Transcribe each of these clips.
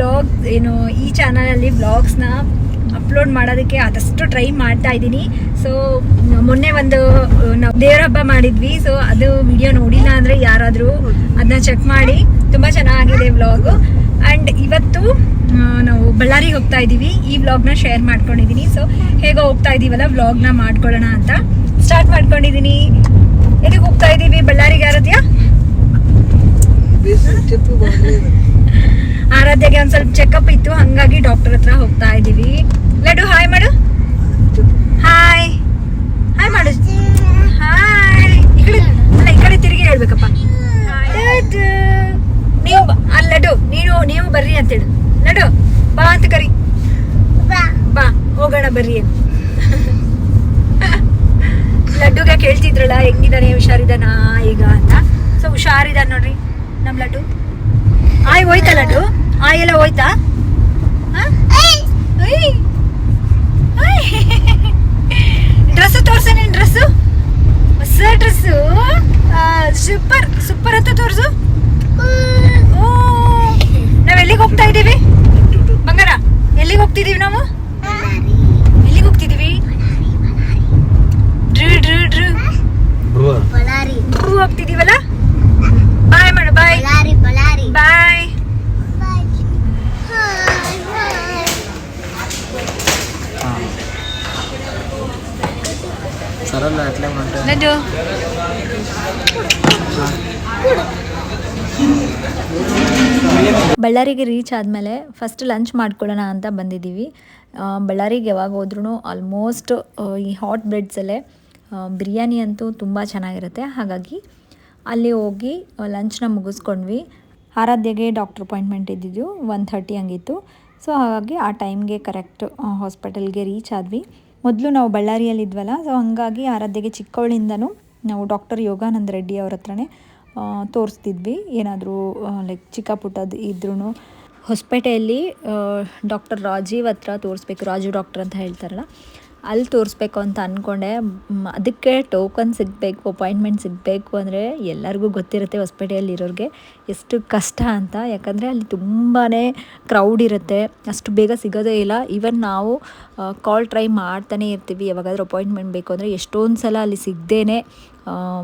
Vlog ಏನು, ಈ ಚಾನಲಲ್ಲಿ ಬ್ಲಾಗ್ಸ್ನ ಅಪ್ಲೋಡ್ ಮಾಡೋದಕ್ಕೆ ಆದಷ್ಟು ಟ್ರೈ ಮಾಡ್ತಾ ಇದ್ದೀನಿ. ಸೊ ಮೊನ್ನೆ ಒಂದು ನಾವು ದೇವ್ರ ಹಬ್ಬ ಮಾಡಿದ್ವಿ. ಸೊ ಅದು ವಿಡಿಯೋ ನೋಡಿಲ್ಲ ಅಂದರೆ ಯಾರಾದರೂ ಅದನ್ನ ಚೆಕ್ ಮಾಡಿ. ತುಂಬ ಚೆನ್ನಾಗಿದೆ ವ್ಲಾಗು ಆ್ಯಂಡ್ ಇವತ್ತು ನಾವು ಬಳ್ಳಾರಿಗೆ ಹೋಗ್ತಾ ಇದ್ದೀವಿ. ಈ ವ್ಲಾಗ್ನ ಶೇರ್ ಮಾಡ್ಕೊಂಡಿದ್ದೀನಿ. ಸೊ ಹೇಗೋ ಹೋಗ್ತಾ ಇದ್ದೀವಲ್ಲ ವ್ಲಾಗ್ನ ಮಾಡ್ಕೊಳ್ಳೋಣ ಅಂತ. ಸ್ಟಾರ್ಟ್ ಮಾಡ್ಕೊಂಡಿದ್ದೀನಿ. ಎಲ್ಲಿಗೆ ಹೋಗ್ತಾ ಇದ್ದೀವಿ ಬಳ್ಳಾರಿಗೆ ಯಾರದ್ಯಾ? ಆರಾಧ್ಯಗೆ ಒಂದ್ ಸ್ವಲ್ಪ ಚೆಕಪ್ ಇತ್ತು ಹಂಗಾಗಿ ಡಾಕ್ಟರ್ ಹತ್ರ ಹೋಗ್ತಾ ಇದೀವಿ. ಲಡು ಹಾಯ್ ಮಾಡು. ಹಾಯ್ ಹಾಯ್ ಮಾಡು. ಹಾಯ್ ಈ ಕಡೆ ಅಲ್ಲ ಈ ಕಡೆ ತಿರುಗಿ ಹೇಳ್ಬೇಕಪ್ಪ. ನೀವು ಅಲ್ಲ ಲಡು ನೀನು ನೀವು ಬರ್ರಿ ಅಂತೇಳು ಲಡು ಬಾ ಅಂತ ಕರಿ. ಬಾ. ಹೋಗೋಣ ಬರ್ರಿ ಲಡ್ಡುಗೆ ಕೇಳ್ತಿದ್ರಲ್ಲ ಹೆಂಗಿದಾನೆ ಹುಷಾರಿದಾನ ಈಗ ಅಂತ. ಸೊ ಹುಷಾರಿದಾನ ನೋಡ್ರಿ ನಮ್ ಲಡ್ಡು. ಆಯ್ ಹೋಯ್ತಾ ಲಡ್ಡು? ಆಯ್ ಎಲ್ಲ ಹೋಯ್ತಾ? ಡ್ರೆಸ್ ತೋರ್ಸ ನಿನ್ ಡ್ರೆಸ್ಸು ಹೊಸ ಡ್ರೆಸ್ಸು ಸೂಪರ್ ಸೂಪರ್ ಅಂತ ತೋರ್ಸು. ಓ ಬಳ್ಳಾರಿಗೆ ರೀಚ್ ಆದಮೇಲೆ ಫಸ್ಟ್ ಲಂಚ್ ಮಾಡ್ಕೊಳ್ಳೋಣ ಅಂತ ಬಂದಿದ್ದೀವಿ. ಬಳ್ಳಾರಿಗೆ ಯಾವಾಗ ಹೋದ್ರೂ ಆಲ್ಮೋಸ್ಟ್ ಈ ಹಾಟ್ ಬ್ರೆಡ್ಸಲ್ಲೇ ಬಿರಿಯಾನಿ ಅಂತೂ ತುಂಬ ಚೆನ್ನಾಗಿರುತ್ತೆ. ಹಾಗಾಗಿ ಅಲ್ಲಿ ಹೋಗಿ ಲಂಚ್ನ ಮುಗಿಸ್ಕೊಂಡ್ವಿ. ಆರಾಧ್ಯಗೆ ಡಾಕ್ಟರ್ ಅಪಾಯಿಂಟ್ಮೆಂಟ್ ಇದ್ದಿದ್ದು ಒನ್ ಥರ್ಟಿ ಹಂಗಿತ್ತು. ಸೊ ಹಾಗಾಗಿ ಆ ಟೈಮ್ಗೆ ಕರೆಕ್ಟ್ ಹಾಸ್ಪಿಟಲ್ಗೆ ರೀಚ್ ಆದ್ವಿ. ಮೊದಲು ನಾವು ಬಳ್ಳಾರಿಯಲ್ಲಿದ್ವಲ್ಲ ಸೊ ಹಾಗಾಗಿ ಆರಾಧ್ಯಗೆ ಚಿಕ್ಕವಳಿಂದನೂ ನಾವು ಡಾಕ್ಟರ್ ಯೋಗಾನಂದ ರೆಡ್ಡಿ ಅವ್ರ ಹತ್ರನೇ ತೋರಿಸ್ತಿದ್ವಿ. ಏನಾದರೂ ಲೈಕ್ ಚಿಕ್ಕ ಪುಟ್ಟದ್ದು ಇದ್ರೂ ಹೊಸಪೇಟೆಯಲ್ಲಿ ಡಾಕ್ಟರ್ ರಾಜೀವ್ ಹತ್ರ ತೋರಿಸ್ಬೇಕು. ರಾಜು ಡಾಕ್ಟರ್ ಅಂತ ಹೇಳ್ತಾರಲ್ಲ. ಅಲ್ಲಿ ತೋರಿಸ್ಬೇಕು ಅಂತ ಅಂದ್ಕೊಂಡೆ ಅದಕ್ಕೆ ಟೋಕನ್ ಸಿಗಬೇಕು ಅಪಾಯಿಂಟ್ಮೆಂಟ್ ಸಿಗಬೇಕು ಅಂದರೆ ಎಲ್ಲರಿಗೂ ಗೊತ್ತಿರುತ್ತೆ ಹೊಸಪೇಟೆಯಲ್ಲಿ ಇರೋರಿಗೆ ಎಷ್ಟು ಕಷ್ಟ ಅಂತ. ಯಾಕಂದರೆ ಅಲ್ಲಿ ತುಂಬಾ ಕ್ರೌಡ್ ಇರುತ್ತೆ. ಅಷ್ಟು ಬೇಗ ಸಿಗೋದೇ ಇಲ್ಲ. ಈವನ್ ನಾವು ಕಾಲ್ ಟ್ರೈ ಮಾಡ್ತಾನೆ ಇರ್ತೀವಿ. ಯಾವಾಗಾದ್ರೂ ಅಪಾಯಿಂಟ್ಮೆಂಟ್ ಬೇಕು ಅಂದರೆ ಎಷ್ಟೊಂದು ಸಲ ಅಲ್ಲಿ ಸಿಗದೇನೆ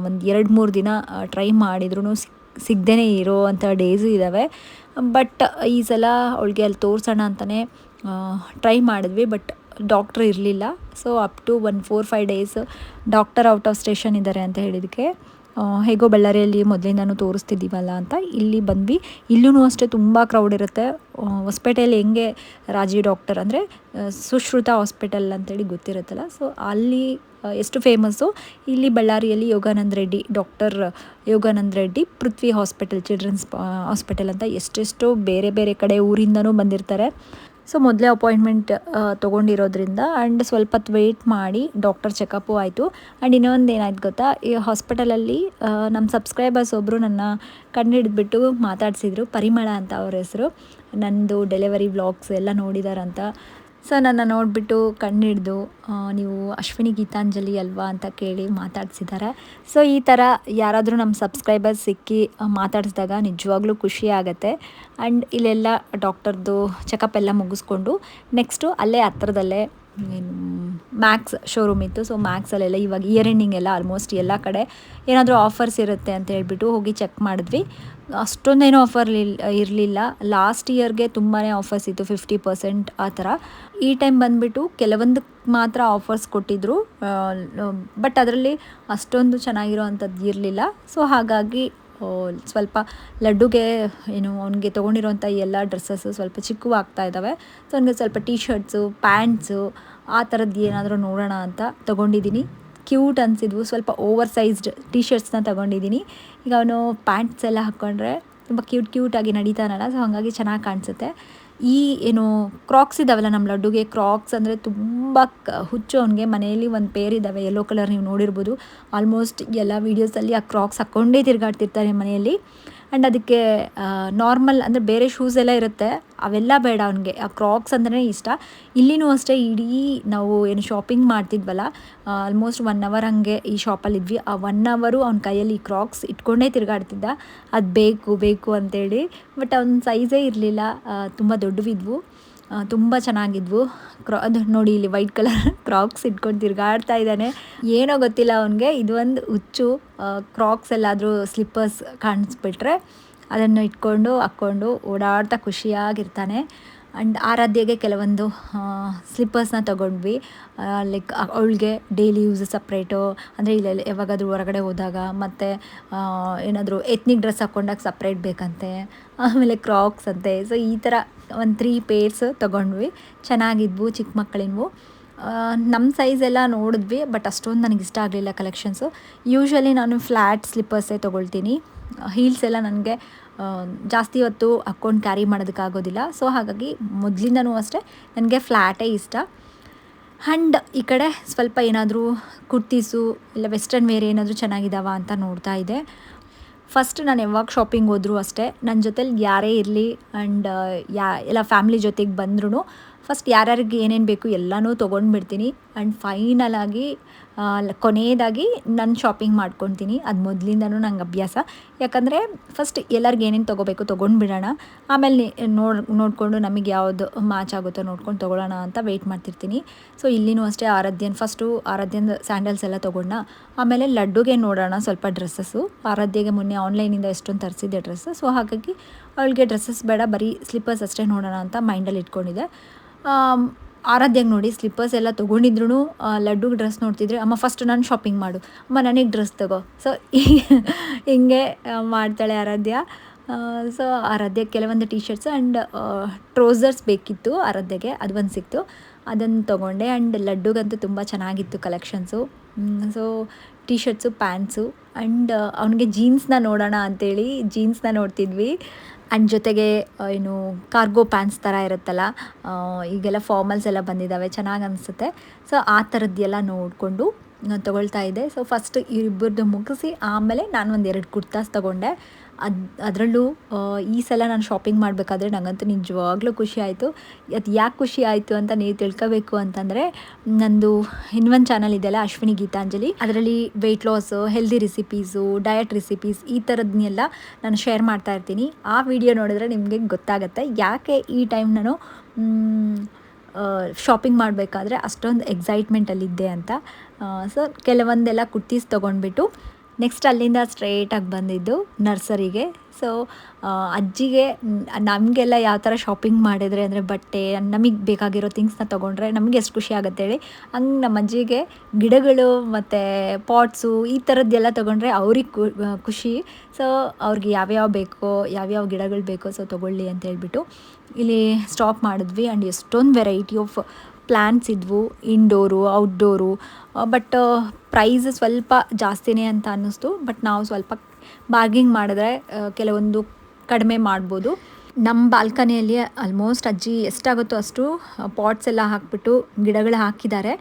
ಒಂದು ಎರಡು ಮೂರು ದಿನ ಟ್ರೈ ಮಾಡಿದ್ರೂ ಸಿಕ್ ಸಿಗದೇ ಇರೋ ಅಂಥ ಡೇಸು ಇದ್ದಾವೆ ಬಟ್ ಈ ಸಲ ಅವಳಿಗೆ ಅಲ್ಲಿ ತೋರಿಸೋಣ ಅಂತಲೇ ಟ್ರೈ ಮಾಡಿದ್ವಿ. ಬಟ್ ಡಾಕ್ಟ್ರ್ ಇರಲಿಲ್ಲ. So up to one four five days doctor out of station ಇದ್ದಾರೆ ಅಂತ ಹೇಳಿದಕ್ಕೆ ಹೇಗೋ ಬಳ್ಳಾರಿಯಲ್ಲಿ ಮೊದಲಿಂದನೂ ತೋರಿಸ್ತಿದ್ದೀವಲ್ಲ ಅಂತ ಇಲ್ಲಿ ಬಂದ್ವಿ. ಇಲ್ಲೂ ಅಷ್ಟೇ ತುಂಬ ಕ್ರೌಡ್ ಇರುತ್ತೆ. ಹೊಸ್ಪೇಟೆಯಲ್ಲಿ ಹೆಂಗೆ ರಾಜೀವ್ ಡಾಕ್ಟರ್ ಅಂದರೆ ಸುಶ್ರುತ ಹಾಸ್ಪಿಟಲ್ ಅಂತೇಳಿ ಗೊತ್ತಿರುತ್ತಲ್ಲ. ಸೊ ಅಲ್ಲಿ ಎಷ್ಟು ಫೇಮಸ್ಸು ಇಲ್ಲಿ ಬಳ್ಳಾರಿಯಲ್ಲಿ Yogananda Reddy doctor Yogananda Reddy, Prithvi hospital children's hospital ಅಂತ ಎಷ್ಟೆಷ್ಟು ಬೇರೆ ಬೇರೆ ಕಡೆ ಊರಿಂದನೂ ಬಂದಿರ್ತಾರೆ. ಸೊ ಮೊದಲೇ ಅಪಾಯಿಂಟ್ಮೆಂಟ್ ತೊಗೊಂಡಿರೋದ್ರಿಂದ ಆ್ಯಂಡ್ ಸ್ವಲ್ಪ ಹೊತ್ತು ವೆಯ್ಟ್ ಮಾಡಿ ಡಾಕ್ಟರ್ ಚೆಕಪ್ಪು ಆಯಿತು. ಆ್ಯಂಡ್ ಇನ್ನೊಂದು ಏನಾಯ್ತು ಗೊತ್ತಾ? ಈ ಹಾಸ್ಪಿಟಲಲ್ಲಿ ನಮ್ಮ ಸಬ್ಸ್ಕ್ರೈಬರ್ಸ್ ಒಬ್ಬರು ನನ್ನ ಕಂಡುಹಿಡಿದ್ಬಿಟ್ಟು ಮಾತಾಡಿಸಿದ್ರು. ಪರಿಮಳ ಅಂತ ಅವ್ರ ಹೆಸರು. ನಂದು ಡೆಲಿವರಿ ಬ್ಲಾಗ್ಸ್ ಎಲ್ಲ ನೋಡಿದಾರಂತ. ಸೊ ನನ್ನ ನೋಡಿಬಿಟ್ಟು ಕಣ್ಣಿಡ್ದು ನೀವು ಅಶ್ವಿನಿ ಗೀತಾಂಜಲಿ ಅಲ್ವಾ ಅಂತ ಕೇಳಿ ಮಾತಾಡ್ಸಿದ್ದಾರೆ. ಸೊ ಈ ಥರ ಯಾರಾದರೂ ನಮ್ಮ ಸಬ್ಸ್ಕ್ರೈಬರ್ಸ್ ಸಿಕ್ಕಿ ಮಾತಾಡಿಸಿದಾಗ ನಿಜವಾಗ್ಲೂ ಖುಷಿ ಆಗುತ್ತೆ. ಆ್ಯಂಡ್ ಇಲ್ಲೆಲ್ಲ ಡಾಕ್ಟರ್ದು ಚೆಕಪ್ ಎಲ್ಲ ಮುಗಿಸ್ಕೊಂಡು ನೆಕ್ಸ್ಟು ಅಲ್ಲೇ ಹತ್ರದಲ್ಲೇ ಏನು ಮ್ಯಾಕ್ಸ್ ಶೋರೂಮ್ ಇತ್ತು. ಸೊ ಮ್ಯಾಕ್ಸಲ್ಲೆಲ್ಲ ಇವಾಗ ಇಯರ್ ಎಂಡಿಂಗ್ ಎಲ್ಲ ಆಲ್ಮೋಸ್ಟ್ ಎಲ್ಲ ಕಡೆ ಏನಾದರೂ ಆಫರ್ಸ್ ಇರುತ್ತೆ ಅಂತ ಹೇಳ್ಬಿಟ್ಟು ಹೋಗಿ ಚೆಕ್ ಮಾಡಿದ್ವಿ. ಅಷ್ಟೊಂದೇನೂ ಆಫರ್ ಇರಲಿಲ್ಲ. ಲಾಸ್ಟ್ ಇಯರ್ಗೆ ತುಂಬಾ ಆಫರ್ಸ್ ಇತ್ತು ಫಿಫ್ಟಿ ಪರ್ಸೆಂಟ್ ಆ ಥರ. ಈ ಟೈಮ್ ಬಂದುಬಿಟ್ಟು ಕೆಲವೊಂದಕ್ಕೆ ಮಾತ್ರ ಆಫರ್ಸ್ ಕೊಟ್ಟಿದ್ದರು ಬಟ್ ಅದರಲ್ಲಿ ಅಷ್ಟೊಂದು ಚೆನ್ನಾಗಿರೋ ಅಂಥದ್ದು ಇರಲಿಲ್ಲ. ಸೊ ಹಾಗಾಗಿ ಸ್ವಲ್ಪ ಲಡ್ಡುಗೆ, ಏನು, ಅವನಿಗೆ ತೊಗೊಂಡಿರೋಂಥ ಎಲ್ಲ ಡ್ರೆಸ್ಸಸ್ಸು ಸ್ವಲ್ಪ ಚಿಕ್ಕವು ಆಗ್ತಾ ಇದ್ದಾವೆ ಸೊ ಅವನಿಗೆ ಸ್ವಲ್ಪ ಟೀ ಶರ್ಟ್ಸು ಪ್ಯಾಂಟ್ಸು ಆ ಥರದ್ದು ಏನಾದರೂ ನೋಡೋಣ ಅಂತ ತೊಗೊಂಡಿದ್ದೀನಿ ಕ್ಯೂಟ್ ಅನಿಸಿದ್ವು. ಸ್ವಲ್ಪ ಓವರ್ ಸೈಜ್ಡ್ ಟೀ ಶರ್ಟ್ಸ್ನ ತೊಗೊಂಡಿದ್ದೀನಿ ಈಗ ಅವನು ಪ್ಯಾಂಟ್ಸ್ ಎಲ್ಲ ಹಾಕ್ಕೊಂಡ್ರೆ ತುಂಬ ಕ್ಯೂಟ್ ಕ್ಯೂಟಾಗಿ ನಡೀತಾನಲ್ಲ ಸೊ ಹಾಗಾಗಿ ಚೆನ್ನಾಗಿ ಕಾಣಿಸುತ್ತೆ. ಈ, ಏನು ಕ್ರಾಕ್ಸ್ ಇದ್ದಾವಲ್ಲ ನಮ್ಮ ಲಡ್ಡುಗೆ? ಕ್ರಾಕ್ಸ್ ಅಂದರೆ ತುಂಬ ಹುಚ್ಚು ಅವನಿಗೆ. ಮನೆಯಲ್ಲಿ ಒಂದು ಪೇರ್ ಇದ್ದಾವೆ ಯೆಲ್ಲೋ ಕಲರ್ ನೀವು ನೋಡಿರ್ಬೋದು. ಆಲ್ಮೋಸ್ಟ್ ಎಲ್ಲ ವೀಡಿಯೋಸಲ್ಲಿ ಆ ಕ್ರಾಕ್ಸ್ ಹಾಕ್ಕೊಂಡೇ ತಿರುಗಾಡ್ತಿರ್ತಾರೆ ಮನೆಯಲ್ಲಿ. ಆ್ಯಂಡ್ ಅದಕ್ಕೆ ನಾರ್ಮಲ್ ಅಂದರೆ ಬೇರೆ ಶೂಸ್ ಎಲ್ಲ ಇರುತ್ತೆ. ಅವೆಲ್ಲ ಬೇಡ ಅವನಿಗೆ. ಆ ಕ್ರಾಕ್ಸ್ ಅಂದ್ರೆ ಇಷ್ಟ. ಇಲ್ಲಿನೂ ಅಷ್ಟೇ, ಇಡೀ ನಾವು ಏನು ಶಾಪಿಂಗ್ ಮಾಡ್ತಿದ್ವಲ್ಲ ಆಲ್ಮೋಸ್ಟ್ ಒನ್ ಅವರ್ ಹಂಗೆ ಈ ಶಾಪಲ್ಲಿದ್ವಿ ಆ ಒನ್ ಅವರು ಅವ್ನ ಕೈಯಲ್ಲಿ ಈ ಕ್ರಾಕ್ಸ್ ಇಟ್ಕೊಂಡೇ ತಿರುಗಾಡ್ತಿದ್ದ ಅದು ಬೇಕು ಬೇಕು ಅಂತೇಳಿ. ಬಟ್ ಅವ್ನ ಸೈಜೇ ಇರಲಿಲ್ಲ. ತುಂಬ ದೊಡ್ಡವಿದ್ವು. ತುಂಬ ಚೆನ್ನಾಗಿದ್ವು. ಕ್ರಾ ಅದು ನೋಡಿ ಇಲ್ಲಿ ವೈಟ್ ಕಲರ್ ಕ್ರಾಕ್ಸ್ ಇಟ್ಕೊಂಡು ತಿರುಗಾಡ್ತಾ ಇದ್ದಾನೆ. ಏನೋ ಗೊತ್ತಿಲ್ಲ ಅವನಿಗೆ. ಇದು ಒಂದು ಹುಚ್ಚು ಕ್ರಾಕ್ಸ್ ಎಲ್ಲಾದರೂ ಸ್ಲಿಪ್ಪರ್ಸ್ ಕಾಣಿಸ್ಬಿಟ್ರೆ ಅದನ್ನು ಇಟ್ಕೊಂಡು, ಹಾಕ್ಕೊಂಡು ಓಡಾಡ್ತಾ ಖುಷಿಯಾಗಿರ್ತಾನೆ. ಆ್ಯಂಡ್ ಆರಾಧ್ಯಗೆ ಕೆಲವೊಂದು ಸ್ಲಿಪ್ಪರ್ಸ್ನ ತೊಗೊಂಡ್ವಿ. ಲೈಕ್ ಅವಳಿಗೆ ಡೈಲಿ ಯೂಸ್ ಸಪ್ರೇಟು ಅಂದರೆ ಇಲ್ಲ ಯಾವಾಗಾದರೂ ಹೊರಗಡೆ ಹೋದಾಗ ಮತ್ತು ಏನಾದರೂ ಎತ್ನಿಕ್ ಡ್ರೆಸ್ ಹಾಕ್ಕೊಂಡಾಗ ಸಪ್ರೇಟ್ ಬೇಕಂತೆ. ಆಮೇಲೆ ಕ್ರಾಕ್ಸ್ ಅಂತೆ. ಸೊ ಈ ಥರ ಒಂದು ತ್ರೀ ಪೇರ್ಸ್ ತೊಗೊಂಡ್ವಿ. ಚೆನ್ನಾಗಿದ್ವು ಚಿಕ್ಕ ಮಕ್ಕಳಿನವು. ನಮ್ಮ ಸೈಜ್ ಎಲ್ಲ ನೋಡಿದ್ವಿ ಬಟ್ ಅಷ್ಟೊಂದು ನನಗೆ ಇಷ್ಟ ಆಗಲಿಲ್ಲ ಕಲೆಕ್ಷನ್ಸು ಯೂಶ್ವಲಿ ನಾನು ಫ್ಲ್ಯಾಟ್ ಸ್ಲಿಪ್ಪರ್ಸೇ ತೊಗೊಳ್ತೀನಿ. ಹೀಲ್ಸ್ ಎಲ್ಲ ನನಗೆ ಜಾಸ್ತಿ ಹೊತ್ತು ಹಾಕ್ಕೊಂಡು ಕ್ಯಾರಿ ಮಾಡೋದಕ್ಕಾಗೋದಿಲ್ಲ. ಸೊ, ಹಾಗಾಗಿ ಮೊದಲಿಂದನೂ ಅಷ್ಟೇ ನನಗೆ ಫ್ಲ್ಯಾಟೇ ಇಷ್ಟ. ಆ್ಯಂಡ್ ಈ ಕಡೆ ಸ್ವಲ್ಪ ಏನಾದರೂ ಕುರ್ತೀಸು ಇಲ್ಲ ವೆಸ್ಟರ್ನ್ ವೇರ್ ಏನಾದರೂ ಚೆನ್ನಾಗಿದ್ದಾವ ಅಂತ ನೋಡ್ತಾ ಇದ್ದೆ. ಫಸ್ಟ್ ನಾನು ಯಾವಾಗ ಶಾಪಿಂಗ್ ಹೋದರೂ ಅಷ್ಟೇ ನನ್ನ ಜೊತೇಲಿ ಯಾರೇ ಇರಲಿ ಆ್ಯಂಡ್ ಯಾ, ಎಲ್ಲ ಫ್ಯಾಮಿಲಿ ಜೊತೆಗೆ ಬಂದ್ರೂ ಫಸ್ಟ್ ಯಾರ್ಯಾರಿಗೆ ಏನೇನು ಬೇಕು ಎಲ್ಲನೂ ತೊಗೊಂಡ್ಬಿಡ್ತೀನಿ. ಆ್ಯಂಡ್ ಫೈನಲ್ ಆಗಿ ಕೊನೆಯದಾಗಿ ನಾನು ಶಾಪಿಂಗ್ ಮಾಡ್ಕೊತೀನಿ. ಅದು ಮೊದಲಿಂದನೂ ನಂಗೆ ಅಭ್ಯಾಸ. ಯಾಕಂದರೆ ಫಸ್ಟ್ ಎಲ್ಲರಿಗೆ ಏನೇನು ತೊಗೋಬೇಕು ತೊಗೊಂಡ್ಬಿಡೋಣ. ಆಮೇಲೆ ನೋಡಿ, ನೋಡಿಕೊಂಡು ನಮಗೆ ಯಾವುದು ಮ್ಯಾಚ್ ಆಗುತ್ತೋ ನೋಡ್ಕೊಂಡು ತೊಗೊಳ್ಳೋಣ ಅಂತ ವೆಯ್ಟ್ ಮಾಡ್ತಿರ್ತೀನಿ. ಸೊ ಇಲ್ಲಿನೂ ಅಷ್ಟೇ ಆರಾಧ್ಯನ ಫಸ್ಟು ಆರಾಧ್ಯನ ಸ್ಯಾಂಡಲ್ಸ್ ಎಲ್ಲ ತೊಗೊಂಡ. ಆಮೇಲೆ ಲಡ್ಡುಗೆ ನೋಡೋಣ ಸ್ವಲ್ಪ ಡ್ರೆಸ್ಸಸ್ಸು ಆರಾಧ್ಯಗೆ ಮೊನ್ನೆ ಆನ್ಲೈನಿಂದ ಎಷ್ಟೊಂದು ತರಿಸಿದ್ದೆ ಡ್ರೆಸ್ಸು ಸೊ ಹಾಗಾಗಿ ಅವಳಿಗೆ ಡ್ರೆಸ್ಸಸ್ ಬೇಡ, ಬರೀ ಸ್ಲಿಪ್ಪರ್ಸ್ ಅಷ್ಟೇ ನೋಡೋಣ ಅಂತ ಮೈಂಡಲ್ಲಿ ಇಟ್ಕೊಂಡಿದ್ದೆ. ಆರಾಧ್ಯಾಗ ನೋಡಿ ಸ್ಲಿಪ್ಪರ್ಸ್ ಎಲ್ಲ ತೊಗೊಂಡಿದ್ರು ಲಡ್ಡು ಡ್ರೆಸ್ ನೋಡ್ತಿದ್ರೆ, ಅಮ್ಮ ಫಸ್ಟ್ ನಾನು ಶಾಪಿಂಗ್ ಮಾಡು. ಅಮ್ಮ, ನನಗೆ ಡ್ರೆಸ್ ತಗೋ. ಸೊ ಹಿಂಗೆ ಮಾಡ್ತಾಳೆ ಆರಾಧ್ಯ. ಸೊ ಆರಾಧ್ಯ ಕೆಲವೊಂದು ಟೀ ಶರ್ಟ್ಸ್ ಆ್ಯಂಡ್ ಟ್ರೋಸರ್ಸ್ ಬೇಕಿತ್ತು ಆರಾಧ್ಯಗೆ, ಅದು ಒಂದು ಸಿಕ್ತು. ಅದನ್ನು ತೊಗೊಂಡೆ ಆ್ಯಂಡ್ ಲಡ್ಡುಗಂತೂ ತುಂಬ ಚೆನ್ನಾಗಿತ್ತು collections so T shirts pants and ಅವನಿಗೆ ಜೀನ್ಸ್ನ ನೋಡೋಣ ಅಂಥೇಳಿ ಜೀನ್ಸ್ನ ನೋಡ್ತಿದ್ವಿ. ಆ್ಯಂಡ್ ಜೊತೆಗೆ ಏನು ಕಾರ್ಗೋ ಪ್ಯಾಂಟ್ಸ್ ಥರ ಇರುತ್ತಲ್ಲ ಈಗೆಲ್ಲ ಫಾರ್ಮಲ್ಸ್ ಎಲ್ಲ ಬಂದಿದ್ದಾವೆ ಚೆನ್ನಾಗಿ ಅನಿಸುತ್ತೆ. ಸೊ ಆ ಥರದ್ದೆಲ್ಲ ನೋಡಿಕೊಂಡು ತೊಗೊಳ್ತಾ ಇದ್ದೆ. ಸೊ ಫಸ್ಟ್ ಇಬ್ಬರದ್ದು ಮುಗಿಸಿ, ಆಮೇಲೆ ನಾನು ಒಂದು ಎರಡು ಕುರ್ತಾಸ್ ತೊಗೊಂಡೆ. ಅದು, ಅದರಲ್ಲೂ ಈ ಸಲ ನಾನು ಶಾಪಿಂಗ್ ಮಾಡಬೇಕಾದ್ರೆ ನನಗಂತೂ ನಿಜವಾಗ್ಲೂ ಖುಷಿ ಆಯಿತು. ಅದು ಯಾಕೆ ಖುಷಿ ಆಯಿತು ಅಂತ ನೀವು ತಿಳ್ಕೋಬೇಕು ಅಂತಂದರೆ, ನಂದು ಇನ್ನೊಂದು ಚಾನಲ್ ಇದೆಯಲ್ಲ, ಅಶ್ವಿನಿ ಗೀತಾಂಜಲಿ. ಅದರಲ್ಲಿ weight loss healthy recipes diet recipes ಈ ಥರದನ್ನೆಲ್ಲ ನಾನು ಶೇರ್ ಮಾಡ್ತಾ ಇರ್ತೀನಿ. ಆ ವಿಡಿಯೋ ನೋಡಿದ್ರೆ ನಿಮಗೆ ಗೊತ್ತಾಗುತ್ತೆ. ಯಾಕೆ ಈ ಟೈಮ್ ನಾನು ಶಾಪಿಂಗ್ ಮಾಡಬೇಕಾದ್ರೆ ಅಷ್ಟೊಂದು ಎಕ್ಸೈಟ್ಮೆಂಟಲ್ಲಿದ್ದೆ ಅಂತ. ಸೊ ಕೆಲವೊಂದೆಲ್ಲ ಕುರ್ತೀಸ್ ತೊಗೊಂಡ್ಬಿಟ್ಟು ನೆಕ್ಸ್ಟ್ ಅಲ್ಲಿಂದ ಸ್ಟ್ರೇಟಾಗಿ ಬಂದಿದ್ದು ನರ್ಸರಿಗೆ. ಸೊ ಅಜ್ಜಿಗೆ ನಮಗೆಲ್ಲ ಯಾವ ಥರ ಶಾಪಿಂಗ್ ಮಾಡಿದರೆ ಅಂದರೆ ಬಟ್ಟೆ, ನಮಗೆ ಬೇಕಾಗಿರೋ ಥಿಂಗ್ಸ್ನ ತೊಗೊಂಡ್ರೆ ನಮಗೆ ಎಷ್ಟು ಖುಷಿ ಆಗುತ್ತೆ ಹೇಳಿ. ಹಂಗೆ ನಮ್ಮ ಅಜ್ಜಿಗೆ ಗಿಡಗಳು ಮತ್ತು ಪಾಟ್ಸು ಈ ಥರದ್ದೆಲ್ಲ ತೊಗೊಂಡ್ರೆ ಅವ್ರಿಗೆ ಖುಷಿ. ಸೊ ಅವ್ರಿಗೆ ಯಾವ್ಯಾವ ಬೇಕೋ, ಯಾವ್ಯಾವ ಗಿಡಗಳು ಬೇಕೋ ಸೊ ತೊಗೊಳ್ಳಿ ಅಂತ ಹೇಳ್ಬಿಟ್ಟು ಇಲ್ಲಿ ಸ್ಟಾಪ್ ಮಾಡಿದ್ವಿ. ಆ್ಯಂಡ್ ಎಷ್ಟೊಂದು ವೆರೈಟಿ ಆಫ್ ಪ್ಲ್ಯಾನ್ಸ್ ಇದ್ವು ಇಂಡೋರು ಔಟ್ಡೋರು ಬಟ್ ಪ್ರೈಸ್ ಸ್ವಲ್ಪ ಜಾಸ್ತಿನೇ ಅಂತ ಅನ್ನಿಸ್ತು. ಬಟ್ ನಾವು ಸ್ವಲ್ಪ ಬಾರ್ಗಿಂಗ್ ಮಾಡಿದ್ರೆ ಕೆಲವೊಂದು ಕಡಿಮೆ ಮಾಡ್ಬೋದು. ನಮ್ಮ ಬಾಲ್ಕನಿಯಲ್ಲಿ ಆಲ್ಮೋಸ್ಟ್ ಅಜ್ಜಿ ಎಷ್ಟಾಗುತ್ತೋ ಅಷ್ಟು ಪಾಟ್ಸ್ ಎಲ್ಲ ಹಾಕಿಬಿಟ್ಟು ಗಿಡಗಳು ಹಾಕಿದ್ದಾರೆ.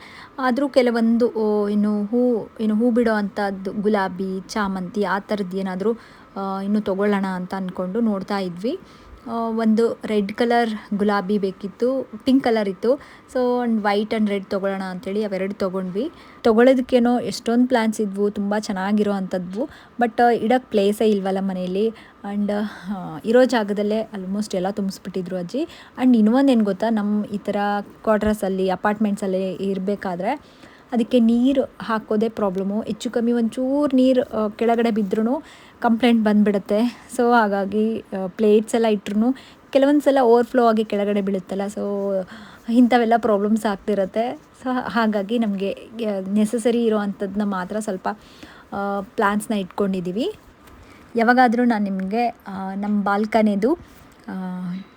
ಆದರೂ ಕೆಲವೊಂದು ಇನ್ನು ಹೂ ಇನ್ನು ಹೂ ಬಿಡೋ ಅಂಥದ್ದು ಗುಲಾಬಿ, ಚಾಮಂತಿ, ಆ ಥರದ್ದು ಏನಾದರೂ ಇನ್ನು ತೊಗೊಳ್ಳೋಣ ಅಂತ ಅಂದ್ಕೊಂಡು ನೋಡ್ತಾ ಇದ್ವಿ. ಒಂದು ರೆಡ್ ಕಲರ್ ಗುಲಾಬಿ ಬೇಕಿತ್ತು, ಪಿಂಕ್ ಕಲರ್ ಇತ್ತು. ಸೊ ಒಂದು ವೈಟ್ ಆ್ಯಂಡ್ ರೆಡ್ ತೊಗೊಳ್ಳೋಣ ಅಂಥೇಳಿ ಅವೆರಡು ತೊಗೊಂಡ್ವಿ. ತೊಗೊಳೋದಕ್ಕೇನೋ ಎಷ್ಟೊಂದು ಪ್ಲ್ಯಾನ್ಸ್ ಇದ್ವು, ತುಂಬ ಚೆನ್ನಾಗಿರೋ ಅಂಥದ್ದು ಬಟ್ ಇಡೋಕ್ಕೆ ಪ್ಲೇಸೇ ಇಲ್ವಲ್ಲ ಮನೆಯಲ್ಲಿ. ಆ್ಯಂಡ್ ಇರೋ ಜಾಗದಲ್ಲೇ ಆಲ್ಮೋಸ್ಟ್ ಎಲ್ಲ ತುಂಬಿಸ್ಬಿಟ್ಟಿದ್ರು ಅಜ್ಜಿ. ಆ್ಯಂಡ್ ಇನ್ನೊಂದು ಏನು ಗೊತ್ತಾ ನಮ್ಮ ಈ ಥರ ಕ್ವಾರ್ಟರ್ಸಲ್ಲಿ ಅಪಾರ್ಟ್ಮೆಂಟ್ಸಲ್ಲಿ ಇರಬೇಕಾದ್ರೆ ಅದಕ್ಕೆ ನೀರು ಹಾಕೋದೇ ಪ್ರಾಬ್ಲಮ್ಮು ಹೆಚ್ಚು ಕಮ್ಮಿ ಒಂಚೂರು ನೀರು ಕೆಳಗಡೆ ಬಿದ್ದರೂ ಕಂಪ್ಲೇಂಟ್ ಬಂದುಬಿಡುತ್ತೆ. ಸೊ ಹಾಗಾಗಿ ಪ್ಲೇಟ್ಸ್ ಎಲ್ಲ ಇಟ್ರೂ ಕೆಲವೊಂದು ಸಲ ಓವರ್ಫ್ಲೋ ಆಗಿ ಕೆಳಗಡೆ ಬೀಳುತ್ತಲ್ಲ ಸೊ ಇಂಥವೆಲ್ಲ ಪ್ರಾಬ್ಲಮ್ಸ್ ಆಗ್ತಿರುತ್ತೆ. ಸೊ ಹಾಗಾಗಿ ನಮಗೆ ನೆಸಸರಿ ಇರೋ ಅಂಥದ್ದನ್ನ ಮಾತ್ರ ಸ್ವಲ್ಪ ಪ್ಲ್ಯಾನ್ಸ್ನ ಇಟ್ಕೊಂಡಿದ್ದೀವಿ ಯಾವಾಗಾದರೂ ನಾನು ನಿಮಗೆ ನಮ್ಮ ಬಾಲ್ಕನಿದು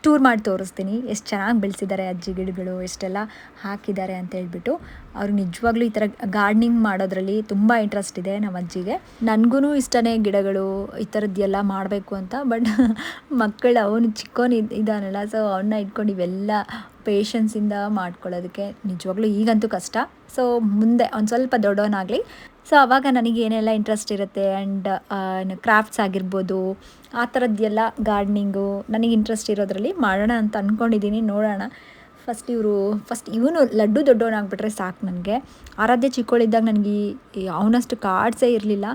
ಟೂರ್ ಮಾಡಿ ತೋರಿಸ್ತೀನಿ. ಎಷ್ಟು ಚೆನ್ನಾಗಿ ಬೆಳೆಸಿದ್ದಾರೆ ಅಜ್ಜಿ ಗಿಡಗಳು, ಎಷ್ಟೆಲ್ಲ ಹಾಕಿದ್ದಾರೆ ಅಂತ ಹೇಳ್ಬಿಟ್ಟು. ಅವ್ರಿಗೆ ನಿಜವಾಗ್ಲೂ ಈ ಥರ ಗಾರ್ಡ್ನಿಂಗ್ ಮಾಡೋದ್ರಲ್ಲಿ ತುಂಬ ಇಂಟ್ರೆಸ್ಟ್ ಇದೆ ನಮ್ಮ ಅಜ್ಜಿಗೆ. ನನಗೂ ಇಷ್ಟನೇ ಗಿಡಗಳು, ಈ ಥರದ್ದೆಲ್ಲ ಮಾಡಬೇಕು ಅಂತ ಬಟ್ ಮಕ್ಕಳು, ಅವನು ಚಿಕ್ಕವನು ಇದ್ದಾನಲ್ಲ ಸೊ ಅವನ್ನ ಇಟ್ಕೊಂಡು ಇವೆಲ್ಲ ಪೇಷನ್ಸಿಂದ ಮಾಡ್ಕೊಳ್ಳೋದಕ್ಕೆ ನಿಜವಾಗ್ಲೂ ಈಗಂತೂ ಕಷ್ಟ. ಸೊ ಮುಂದೆ, ಒಂದು ಸ್ವಲ್ಪ ದೊಡ್ಡವನಾಗಲಿ ಸೊ ಆವಾಗ ನನಗೆ ಏನೆಲ್ಲ ಇಂಟ್ರೆಸ್ಟ್ ಇರುತ್ತೆ ಆ್ಯಂಡ್ ಕ್ರಾಫ್ಟ್ಸ್ ಆಗಿರ್ಬೋದು, ಆ ಥರದ್ದೆಲ್ಲ ಗಾರ್ಡ್ನಿಂಗು ನನಗೆ ಇಂಟ್ರೆಸ್ಟ್ ಇರೋದ್ರಲ್ಲಿ ಮಾಡೋಣ ಅಂತ ಅಂದ್ಕೊಂಡಿದ್ದೀನಿ ನೋಡೋಣ. ಫಸ್ಟ್ ಇವರು ಫಸ್ಟ್ ಇವನು ಲಡ್ಡು ದೊಡ್ಡವನಾಗ್ಬಿಟ್ರೆ ಸಾಕು ನನಗೆ. ಆರಾಧ್ಯ ಚಿಕ್ಕವಳಿದ್ದಾಗ ನನಗೆ ಅವನಷ್ಟು ಕಾರ್ಡ್ಸೇ ಇರಲಿಲ್ಲ.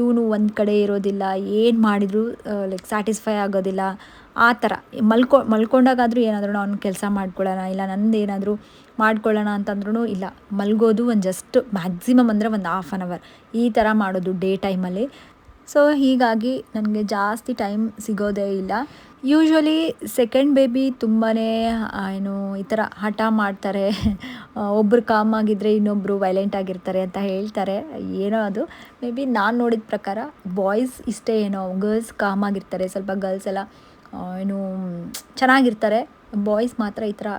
ಇವನು ಒಂದು ಕಡೆ ಇರೋದಿಲ್ಲ, ಏನು ಮಾಡಿದರೂ ಲೈಕ್ ಸ್ಯಾಟಿಸ್ಫೈ ಆಗೋದಿಲ್ಲ. ಆ ಥರ ಮಲ್ಕೊ, ಮಲ್ಕೊಂಡಾಗಾದರೂ ಏನಾದರೂ ಅವ್ನು ಕೆಲಸ ಮಾಡ್ಕೊಳ್ಳೋಣ ಇಲ್ಲ ನಂದು ಏನಾದರೂ ಮಾಡ್ಕೊಳ್ಳೋಣ ಅಂತಂದ್ರೂ ಇಲ್ಲ. ಮಲ್ಗೋದು ಒಂದು ಜಸ್ಟ್ ಮ್ಯಾಕ್ಸಿಮಮ್ ಅಂದರೆ ಒಂದು ಹಾಫ್ ಆನ್ ಅವರ್ ಈ ಥರ ಮಾಡೋದು ಡೇ ಟೈಮಲ್ಲಿ. ಸೊ ಹೀಗಾಗಿ ನನಗೆ ಜಾಸ್ತಿ ಟೈಮ್ ಸಿಗೋದೇ ಇಲ್ಲ. ಯೂಶ್ವಲಿ ಸೆಕೆಂಡ್ ಬೇಬಿ ತುಂಬಾ ಏನು ಈ ಥರ ಹಠ ಮಾಡ್ತಾರೆ. ಒಬ್ಬರು ಕಾಮ್ ಆಗಿದ್ದರೆ ಇನ್ನೊಬ್ಬರು ವೈಲೆಂಟ್ ಆಗಿರ್ತಾರೆ ಅಂತ ಹೇಳ್ತಾರೆ. ಏನೋ ಅದು. ಮೇ ಬಿ ನಾನು ನೋಡಿದ ಪ್ರಕಾರ ಬಾಯ್ಸ್ ಇಷ್ಟೇ ಏನೋ ಗರ್ಲ್ಸ್ ಕಾಮ್ ಆಗಿರ್ತಾರೆ. ಸ್ವಲ್ಪ ಗರ್ಲ್ಸ್ ಎಲ್ಲ ಏನು, ಚೆನ್ನಾಗಿರ್ತಾರೆ. ಬಾಯ್ಸ್ ಮಾತ್ರ ಈ ಥರ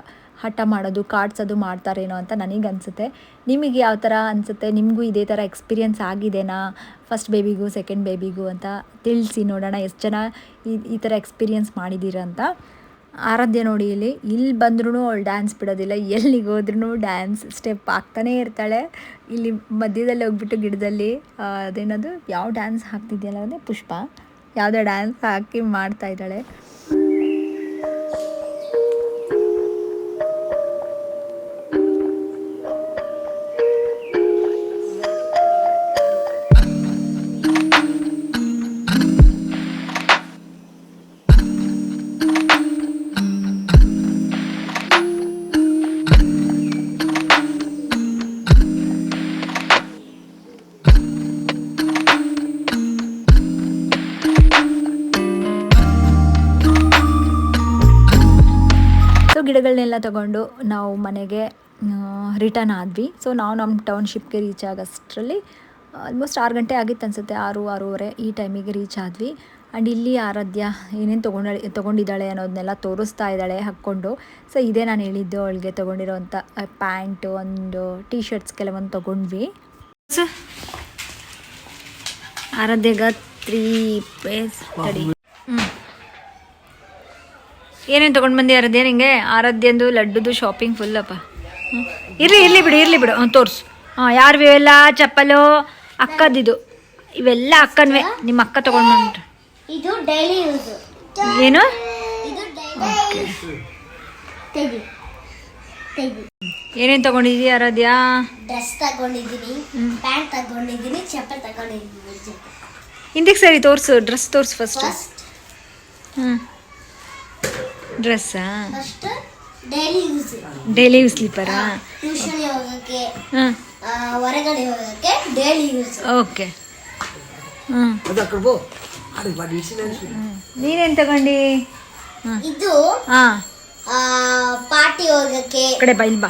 ಹಠ ಮಾಡೋದು, ಕಾಡ್ಸೋದು ಮಾಡ್ತಾರೇನೋ ಅಂತ ನನಗೆ ಅನಿಸುತ್ತೆ ನಿಮಗೆ ಯಾವ ಥರ ಅನಿಸುತ್ತೆ? ನಿಮಗೂ ಇದೇ ಥರ ಎಕ್ಸ್ಪೀರಿಯೆನ್ಸ್ ಆಗಿದೆನಾ? ಫಸ್ಟ್ ಬೇಬಿಗೂ, ಸೆಕೆಂಡ್ ಬೇಬಿಗೂ ಅಂತ ತಿಳಿಸಿ ನೋಡೋಣ ಎಷ್ಟು ಜನ ಈ ಈ ಥರ ಎಕ್ಸ್ಪೀರಿಯೆನ್ಸ್ ಮಾಡಿದ್ದೀರ ಅಂತ. ಆರಾಧ್ಯ ನೋಡಿ ಇಲ್ಲಿ. ಇಲ್ಲಿ ಬಂದ್ರೂ ಅವಳು ಡ್ಯಾನ್ಸ್ ಬಿಡೋದಿಲ್ಲ. ಎಲ್ಲಿಗೆ ಹೋದ್ರೂ ಡ್ಯಾನ್ಸ್ ಸ್ಟೆಪ್ ಆಗ್ತಾನೇ ಇರ್ತಾಳೆ. ಇಲ್ಲಿ ಮಧ್ಯದಲ್ಲಿ ಹೋಗ್ಬಿಟ್ಟು ಗಿಡದಲ್ಲಿ ಅದೇನದು? ಯಾವ ಡ್ಯಾನ್ಸ್ ಹಾಕ್ತಿದ್ಯಲ್ಲ ಅಂದರೆ ಪುಷ್ಪ. ಯಾವುದೇ ಡ್ಯಾನ್ಸ್ ಹಾಕಿ ಮಾಡ್ತಾ ಇದ್ದಾಳೆ. ಸೊ ಗಿಡಗಳನ್ನೆಲ್ಲ ತಗೊಂಡು ನಾವು ಮನೆಗೆ ರಿಟರ್ನ್ ಆದ್ವಿ. ಸೊ ನಾವು ನಮ್ಮ ಟೌನ್ಶಿಪ್ಗೆ ರೀಚ್ ಆಗೋಷ್ಟರಲ್ಲಿ ಆಲ್ಮೋಸ್ಟ್ ಆರು ಗಂಟೆ ಆಗಿತ್ತು ಅನಿಸುತ್ತೆ. ಆರು, ಆರೂವರೆ ಈ ಟೈಮಿಗೆ ರೀಚ್ ಆದ್ವಿ. ಆ್ಯಂಡ್ ಇಲ್ಲಿ ಆರಾಧ್ಯ ಏನೇನು ತೊಗೊಂಡ, ತೊಗೊಂಡಿದ್ದಾಳೆ ಅನ್ನೋದನ್ನೆಲ್ಲ ತೋರಿಸ್ತಾ ಇದ್ದಾಳೆ ಹಾಕ್ಕೊಂಡು. ಸೊ ಇದೇ ನಾನು ಹೇಳಿದ್ದು, ಅವಳಿಗೆ ತೊಗೊಂಡಿರೋವಂಥ ಪ್ಯಾಂಟು ಒಂದು ಟೀ ಶರ್ಟ್ಸ್ ಕೆಲವೊಂದು ತೊಗೊಂಡ್ವಿ. ಆರಾಧ್ಯಗ ತ್ರೀ ಪೇಸ್ ಏನೇನು ತೊಗೊಂಡು ಬಂದಿ ಆರಾಧ್ಯ ನಿಂಗೆ? ಆರಾಧ್ಯಂದು ಲಡ್ಡುದು ಶಾಪಿಂಗ್ ಫುಲ್ಲಪ್ಪ ಹ್ಞೂ ಇರಲಿ ಇರಲಿ ಬಿಡು ಇರಲಿ ಬಿಡು. ಹ್ಞೂ ತೋರಿಸು. ಹಾಂ ಯಾರು ಇವೆಲ್ಲ ಚಪ್ಪಲು ಅಕ್ಕದಿದು ಇವೆಲ್ಲ ಅಕ್ಕನ್ವೆ. ನಿಮ್ಮ ಅಕ್ಕ ತೊಗೊಂಡು ಬಂದ್ಬಿಟ್ರು. ಇದು ಡೈಲಿ ಯೂಸ್ ಏನು? ಏನೇನು ತೊಗೊಂಡಿದ್ದೀಯ ಆರಾಧ್ಯ? ಡ್ರೆಸ್ ತಗೊಂಡಿದ್ದೀನಿ ಪ್ಯಾಂಟ್ ತಗೊಂಡಿದ್ದೀನಿ ಚಪ್ಪಲ್ ತಗೊಂಡಿದ್ದೀನಿ. ಹಿಂದಕ್ಕೆ ಸರಿ ತೋರಿಸು ಡ್ರೆಸ್ ತೋರಿಸು ಫಸ್ಟ್ ಫಸ್ಟ್ ಹ್ಞೂ ಡ್ರೆಸ್ಸಾ first daily use daily use ಸ್ಲೀಪರಾ tuition ಹೋಗಕ್ಕೆ ಹಾಂ. ಆ, ಹೊರಗಡೆ ಹೋಗಕ್ಕೆ ಡೈಲಿ ಯೂಸ್ ಓಕೆ ಹ್ಞೂ ನೀನೇನು ತಗೊಂಡಿ? ಇದು ಹಾಂ. ಪಾರ್ಟಿ ಹೋಗಕ್ಕೆ ಕಡೆ ಬೈಲ್ ಬಾ.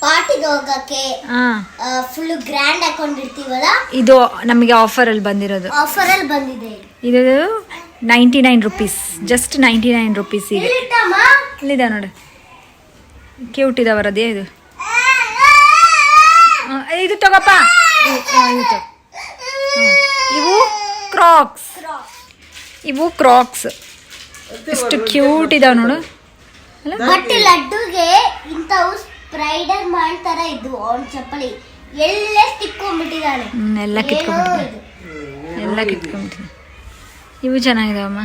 ಪಾರ್ಟಿಗೆ ಹೋಗಕ್ಕೆ ಹಾಂ. ಫುಲ್ ಗ್ರ್ಯಾಂಡ್ ಹಾಕೊಂಡಿರ್ತೀವಲ್ಲ? ಇದು ನಮಗೆ ಆಫರ್ ಅಲ್ಲಿ ಬಂದಿರೋದು. ಆಫರ್ ಅಲ್ಲಿ ಬಂದಿದೆ. ಇದು. Ninety nine rupees just ninety nine rupees ಈಗ ಇಲ್ಲಿದೆ ನೋಡು. ಕ್ಯೂಟ್ ಇದಾವರದೇ ಇದು. ಇದು ತಗೋಪ್ಪ. ಇವು ಕ್ರಾಕ್ಸ್ ಇವು ಕ್ರಾಕ್ಸ್ ಎಷ್ಟು ಕ್ಯೂಟ್ ಇದಾವೆ ನೋಡು. ಬಟ್ ಲಡ್ಡುಗೆ ಇಂಥವು ಸ್ಪ್ರೈಡರ್ ಮಾಡ್ತಾರ ಇದು ಅವ್ನ ಚಪ್ಪಲಿ. ಎಲ್ಲ ತಿಕ್ಕೊಂಡ್ಬಿಟ್ಟಿದ್ದಾನೆ ಹ್ಮ್, ಎಲ್ಲ ಕಿತ್ಕೊಂಡ್ಬಿಟ್ಟಿದ್ದಾನೆ. ಎಲ್ಲ ಕಿತ್ಕೊಂಡ್ಬಿಟ್ಟಿದೆ ಇವು ಚೆನ್ನಾಗಿದಾವಮ್ಮ.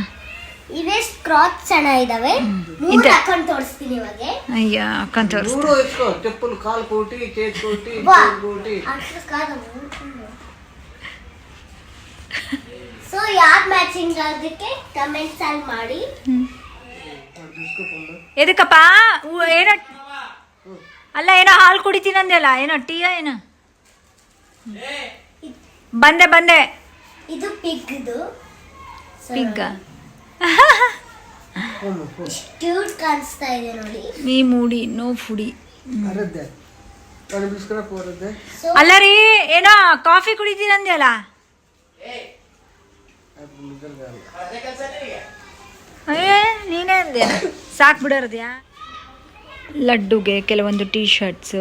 ಇವೇ ಕ್ರಾತ್ ಚೆನ್ನಾಗಿದಾವೆ. ಮೂರು ಇದೆ. ಹಾಕೊಂಡು ತೋರಿಸ್ತೀನಿ ಇವಾಗ. ಅಯ್ಯ ಅಕ್ಕನ್ ತೋರಿಸ್ತ ಮೂರು ಇಸ್ಕೋ ಚಪ್ಪಲ್ ಕಾಲ್ ಕೋಟಿ ಚೇತ್ ಕೋಟಿ ವಾ. ಚೇತ್ ಕೋಟಿ. ಸೊ ಯಾರ್ ಮ್ಯಾಚಿಂಗ್ ಆಗೋದಕ್ಕೆ ಕಮೆಂಟ್ಸ್ ಅಲ್ಲಿ ಮಾಡಿ. ಎದಕ್ಕಪ್ಪ? ಊ- ಅಲ್ಲ ಏನೋ ಹಾಲು ಕುಡಿತೀನಂದಲ್ಲ ಏನೋ ಟೀ ಏನ? ಬಂದೆ ಬಂದೆ. ಇದು ಪಿಗ್ದು ಪಿಗ್ಗ ಕ್ಯೂಟ್ ಕಾಣಿಸ್ತಾ ಇದೆ ನೋಡಿ. ನೀ ಮೂಡಿ ನೋ ಫುಡಿ. ಅಲ್ಲ ರೀ ಏನೋ ಕಾಫಿ ಕುಡಿತೀರಂದೆ ಅಲ್ಲ? ಏ ನೀನೇ ಅಂದೆ. ಸಾಕು ಬಿಡೋರ್ದ್ಯಾ? ಲಡ್ಡುಗೆ ಕೆಲವೊಂದು T shirts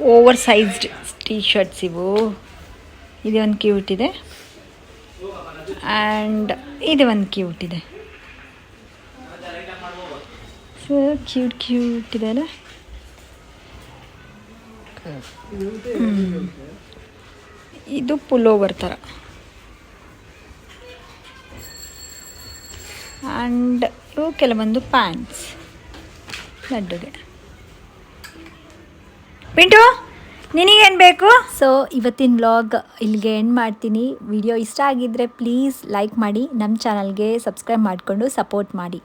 over sized T shirts ಇವು. ಇದು ಒಂದು ಕ್ಯೂಟ್ ಇದೆ. ಆ್ಯಂಡ್ ಇದು ಒಂದು ಕ್ಯೂಟ್ ಇದೆ. ಸೊ ಕ್ಯೂಟ್ ಕ್ಯೂಟ್ ಇದೆ ಅಲ್ಲ. ಇದು ಪುಲೋವರ್ ಥರ ಆ್ಯಂಡ್ ಇವು ಕೆಲವೊಂದು ಪ್ಯಾಂಟ್ಸ್. ಲಡ್ಡುಗೆ. ಪಿಂಟು, ನಿನಗೇನು ಬೇಕು? ಸೊ ಇವತ್ತಿನ ವ್ಲಾಗ್ ಇಲ್ಲಿಗೆ ಎಂಡ್ ಮಾಡ್ತೀನಿ. ವಿಡಿಯೋ ಇಷ್ಟ ಆಗಿದ್ದರೆ ಪ್ಲೀಸ್ ಲೈಕ್ ಮಾಡಿ ನಮ್ಮ ಚಾನಲ್ಗೆ ಸಬ್ಸ್ಕ್ರೈಬ್ ಮಾಡಿಕೊಂಡು ಸಪೋರ್ಟ್ ಮಾಡಿ.